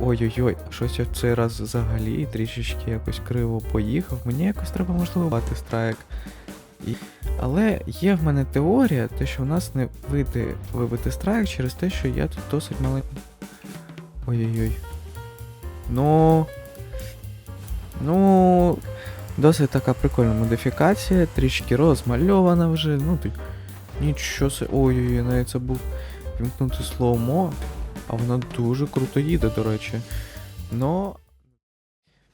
Ой-ой-ой, щось я в цей раз взагалі трішечки якось криво поїхав. Мені якось треба можливо страйк. І... Але є в мене теорія, те, що в нас не вийде вибити страйк через те, що я тут досить маленький. Ой-ой-ой. Ну. Ну. Досить така прикольна модифікація, трішки розмальована вже. Ну ти. Нічого. Ой-ой-ой, навіть забув вімкнути слоумо. А вона дуже круто їде, до речі. Но.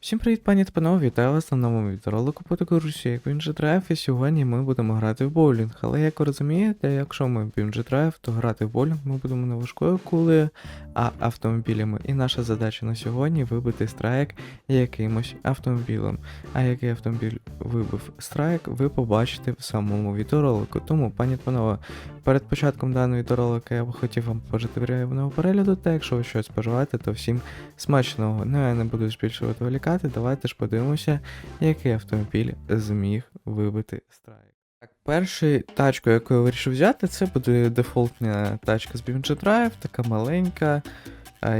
Всім привіт, пані та панове, вітаю вас на новому відеоролику по таку Русі, як він драйв, і сьогодні ми будемо грати в боулінг. Але як ви розумієте, якщо ми в драйв, то грати в боулінг ми будемо не важкою кулею, а автомобілями. І наша задача на сьогодні вибити страйк якимось автомобілем. А який автомобіль вибив страйк, ви побачите в самому відеоролику. Тому, пані та панове, перед початком даного відеоролика я б хотів вам пожити приємного перегляду, та якщо ви щось споживаєте, то всім смачного. Ну я не буду збільшувати вилікати, давайте ж подивимося, який автомобіль зміг вибити страйк. Так, першою тачкою, яку я вирішив взяти, це буде дефолтна тачка з BMG Drive, така маленька.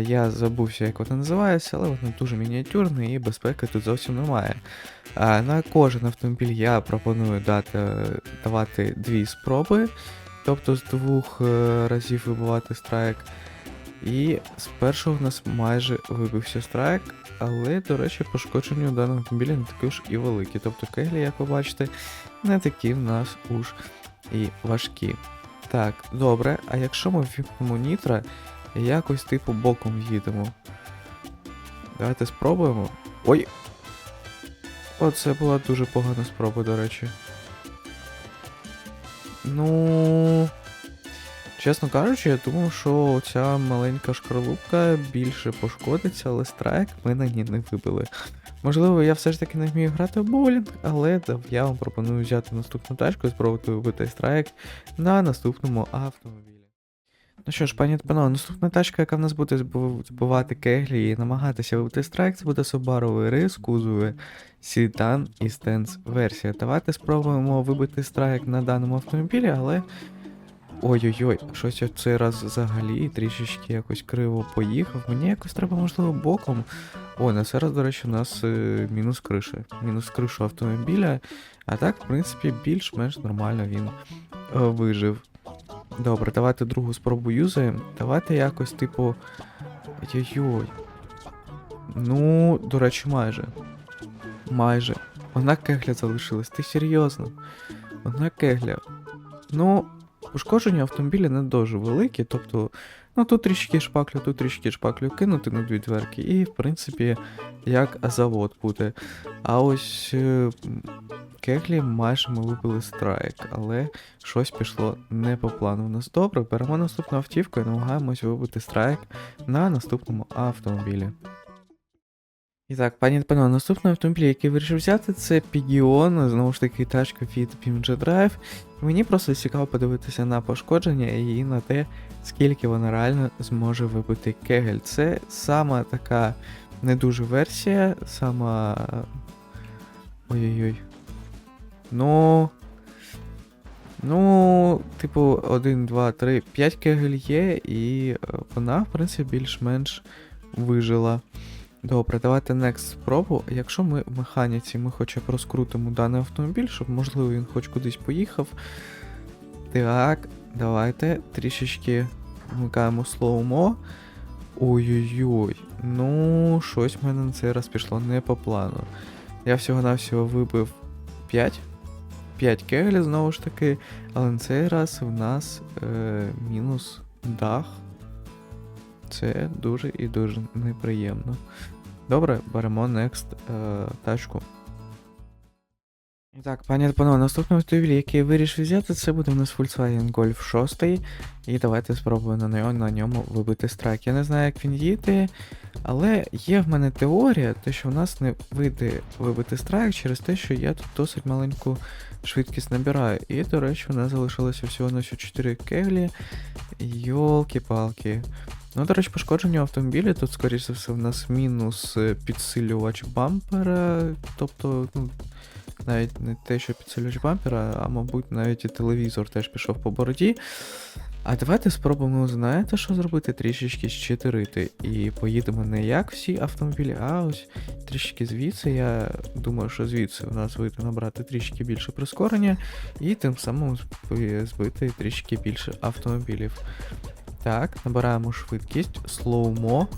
Я забувся, як вона називається, але вона дуже мініатюрна і безпеки тут зовсім немає. На кожен автомобіль я пропоную дати, давати дві спроби, тобто з двох е, разів вибивати страйк. І з першого в нас майже вибився страйк, але, до речі, пошкодження у даного автомобіля не такі ж і великі. Тобто кеглі, як ви бачите, не такі в нас уж і важкі. Так, добре, а якщо ми ввімкнемо нітро, якось типу боком їдемо. Давайте спробуємо. Ой! Оце була дуже погана спроба, до речі. Ну. Чесно кажучи, я думав, що ця маленька шкарлупка більше пошкодиться, але страйк ми на ній не вибили. Можливо, я все ж таки не вмію грати в боулінг, але я вам пропоную взяти наступну тачку і спробувати вибити страйк на наступному автомобілі. Ну що ж, пані панове, наступна тачка, яка в нас буде збивати кеглі і намагатися вибити страйк, це буде Subaru RS, кузове Sedan і Stance версія. Давайте спробуємо вибити страйк на даному автомобілі, але. Ой-ой-ой, щось я цей раз взагалі трішечки якось криво поїхав. Мені якось треба, можливо, боком. О, на цей раз, до речі, у нас е, мінус криша. Мінус кришу автомобіля. А так, в принципі, більш-менш нормально він е, вижив. Добре, давайте другу спробу юзаємо. Давайте якось, типу. Ой-ой-ой. Ну, до речі, майже. Майже. Одна кегля залишилась. Ти серйозно? Одна кегля. Ну, Ушкодження автомобіля не дуже великі, тобто, ну тут трішки шпаклю, тут трішки шпаклю кинути на дві дверки, і, в принципі, як завод буде. А ось е, кеглі майже ми вибили страйк, але щось пішло не по плану. У нас добре, беремо наступну автівку і намагаємось вибити страйк на наступному автомобілі. І так, пані та панове, наступний автомобіль, який вирішив взяти, це Пігіон, знову ж таки тачка від BMG Drive. Мені просто цікаво подивитися на пошкодження і на те, скільки вона реально зможе вибити кегель. Це сама така не дуже версія, сама. Ой-ой-ой. Ну. Ну, типу, 1, 2, 3, 5 кегель є, і вона, в принципі, більш-менш вижила. Добре, давайте next спробу. Якщо ми в механіці, ми хоча б розкрутимо даний автомобіль, щоб, можливо, він хоч кудись поїхав. Так, давайте трішечки вмикаємо слоумо. Ой-ой-ой. Ну, щось в мене на цей раз пішло не по плану. Я всього-навсього вибив 5. 5 кеглів знову ж таки, але на цей раз в нас е, мінус дах. Це дуже і дуже неприємно. Добре, беремо next е, тачку. Так, пані та панове, наступний автомобіль, який я вирішив взяти, це буде у нас Volkswagen Golf 6. І давайте спробуємо на на ньому вибити страйк. Я не знаю, як він їде, але є в мене теорія, те, що в нас не вийде вибити страйк через те, що я тут досить маленьку швидкість набираю. І, до речі, у нас залишилося всього на 4 кеглі. Йолки-палки. Ну, до речі, пошкодження автомобіля тут, скоріше все, в нас мінус е, підсилювач бампера. Тобто, ну, навіть не те, що підсилювач бампера, а мабуть навіть і телевізор теж пішов по бороді. А давайте спробуємо, знаєте, що зробити? Трішечки щитирити. І поїдемо не як всі автомобілі, а ось трішки звідси. Я думаю, що звідси у нас вийде набрати трішки більше прискорення, і тим самим збити трішки більше автомобілів. Так, набираємо швидкість, слоумо.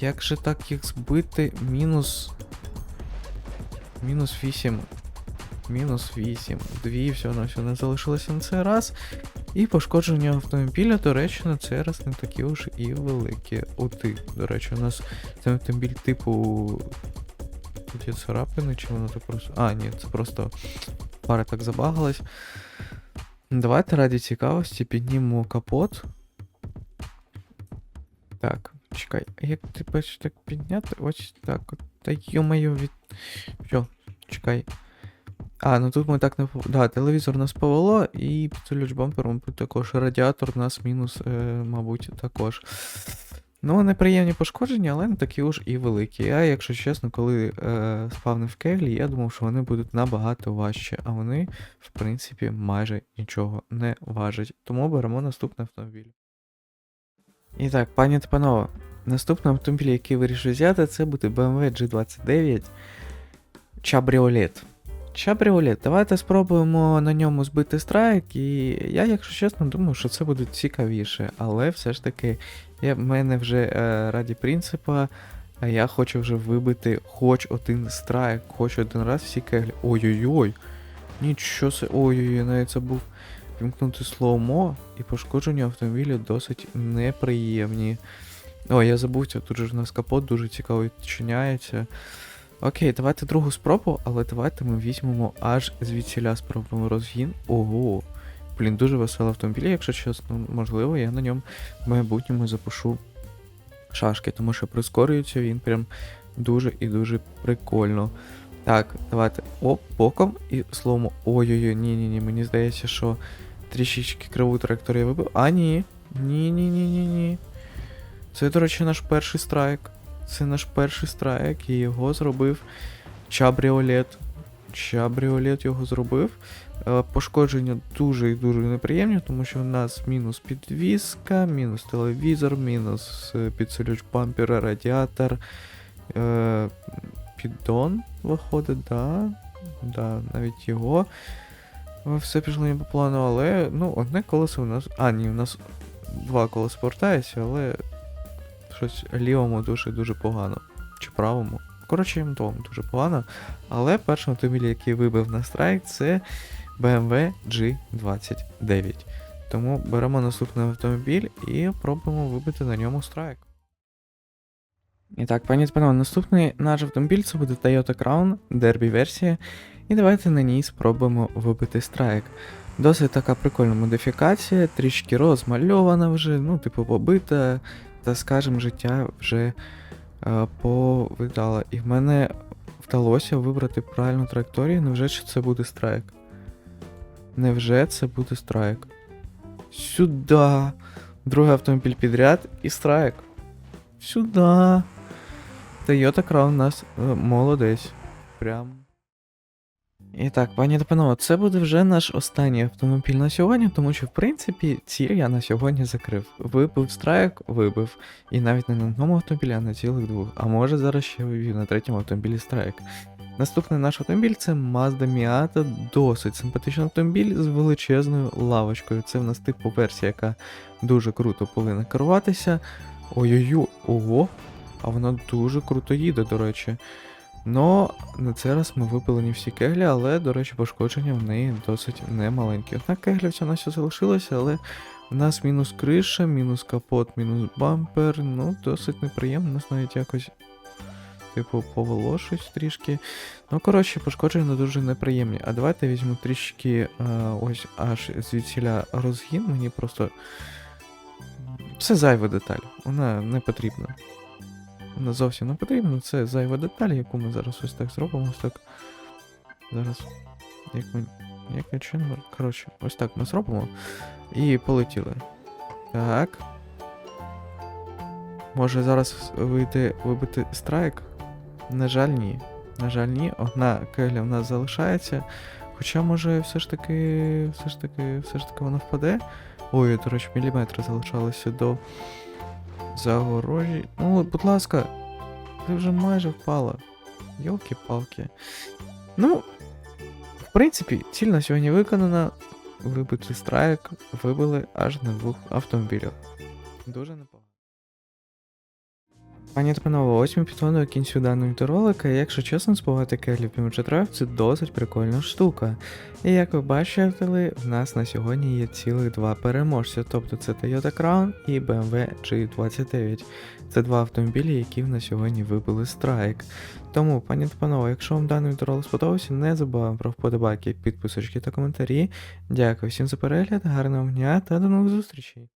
Як же так їх збити? Мінус. Мінус 8. Мінус 8. Дві всього на всього не залишилося на цей раз. І пошкодження автомобіля, до речі, на цей раз не такі уж і великі. Оти, до речі, у нас це автомобіль типу. Тут є царапини, чи воно так просто. А, ні, це просто пара так забагалась. Давайте раді цікавості піднімемо капот. Так, чекай, а як ти бачиш так підняти? Ось так. от. Та йо-моє від. Що, чекай. А, ну тут ми так не. Да, телевізор нас повело, і підсилюч бампер, мабуть, також радіатор у нас мінус, е, мабуть, також. Ну, неприємні пошкодження, але не такі уж і великі. Я, якщо чесно, коли е, спавнив кеглі, я думав, що вони будуть набагато важче, а вони, в принципі, майже нічого не важать. Тому беремо наступний автомобіль. І так, пані та панове, наступний автомобіль, який вирішив взяти, це буде BMW G29 Чабріолет. Чабріолет, давайте спробуємо на ньому збити страйк, і я, якщо чесно, думаю, що це буде цікавіше, але все ж таки, я, в мене вже е, раді принципа, я хочу вже вибити хоч один страйк, хоч один раз всі кеглі. Ой-ой-ой. Нічого се. Ой-ой-ой, навіть забув вімкнути слоумо, і пошкодження автомобіля досить неприємні. О, я забувся, тут же у нас капот дуже цікаво відчиняється. Окей, давайте другу спробу, але давайте ми візьмемо аж звідсіля спробуємо розгін. Ого. Блін, дуже веселий автомобіль, якщо чесно, можливо, я на ньому в майбутньому запишу шашки, тому що прискорюється він прям дуже і дуже прикольно. Так, давайте. Оп, боком і словом. Ой-ой-ой, ні-ні-ні, мені здається, що трішечки криву траєкторію вибив. А, ні. Ні-ні-ні-ні-ні. Це, до речі, наш перший страйк. Це наш перший страйк, і його зробив Чабріолет. Чабріолет його зробив. Е, Пошкодження дуже і дуже неприємні, тому що в нас мінус підвіска, мінус телевізор, мінус е, підсилюч бампера, радіатор, піддон виходить, да. Да, навіть його. Все пішло не по плану, але ну, одне колесо у нас. А, ні, у нас два колеса повертається, але щось лівому дуже дуже погано. Чи правому. Коротше, їм дуже погано. Але перший автомобіль, який вибив на страйк, це BMW G29. Тому беремо наступний автомобіль і пробуємо вибити на ньому страйк. І так, пані панове, наступний наш автомобіль це буде Toyota Crown Derby версія. І давайте на ній спробуємо вибити страйк. Досить така прикольна модифікація, трішки розмальована вже, ну, типу, побита, та, скажімо, життя вже е, повидало. І в мене вдалося вибрати правильну траєкторію. Невже чи це буде страйк? Невже це буде страйк? Сюда. Другий автомобіль підряд і страйк. Сюда. Crown у нас е, молодець. Прям. І так, пані та це буде вже наш останній автомобіль на сьогодні, тому що, в принципі, ціль я на сьогодні закрив. Вибив страйк, вибив. І навіть не на одному автомобілі, а на цілих двох. А може зараз ще виб'ю на третьому автомобілі страйк. Наступний наш автомобіль це Mazda Miata, досить симпатичний автомобіль з величезною лавочкою. Це в нас типу версія, яка дуже круто повинна керуватися. Ой-ой-ой, ого, а вона дуже круто їде, до речі. Но на цей раз ми випили не всі кеглі, але, до речі, пошкодження в неї досить немаленькі. Однак кегля вся на все залишилася, але в нас мінус криша, мінус капот, мінус бампер. Ну, досить неприємно, нас навіть якось, типу, повело трішки. Ну, коротше, пошкодження дуже неприємні. А давайте візьму трішки е, ось аж звідсіля розгін. Мені просто. Це зайва деталь, вона не потрібна. Зовсім не потрібна, це зайва деталь, яку ми зараз ось так зробимо. Ось так. Зараз. Як ми. Як ми чинимо? Коротше, ось так ми зробимо. І полетіли. Так. Може зараз вийде вибити страйк? На жаль, ні. На жаль, ні. Одна кегля в нас залишається. Хоча, може, все ж таки. Все ж таки, все ж таки воно впаде. Ой, до речі, міліметри залишалося до загорожі. Ну, будь ласка, ти вже майже впала. Йолки-палки. Ну, в принципі, ціль на сьогодні виконана. Вибити страйк, вибили аж на двох автомобілях. Дуже непогано. Пані та ось ми підходимо до кінцю даного відеоролика, і якщо чесно, збивати келів Пімчетрав це досить прикольна штука. І як ви бачили, в нас на сьогодні є цілих два переможця, тобто це Toyota Crown і BMW G29. Це два автомобілі, які в нас сьогодні вибили страйк. Тому, пані та панове, якщо вам даний відеоролик сподобався, не забуваємо про вподобайки, підписочки та коментарі. Дякую всім за перегляд, гарного дня та до нових зустрічей!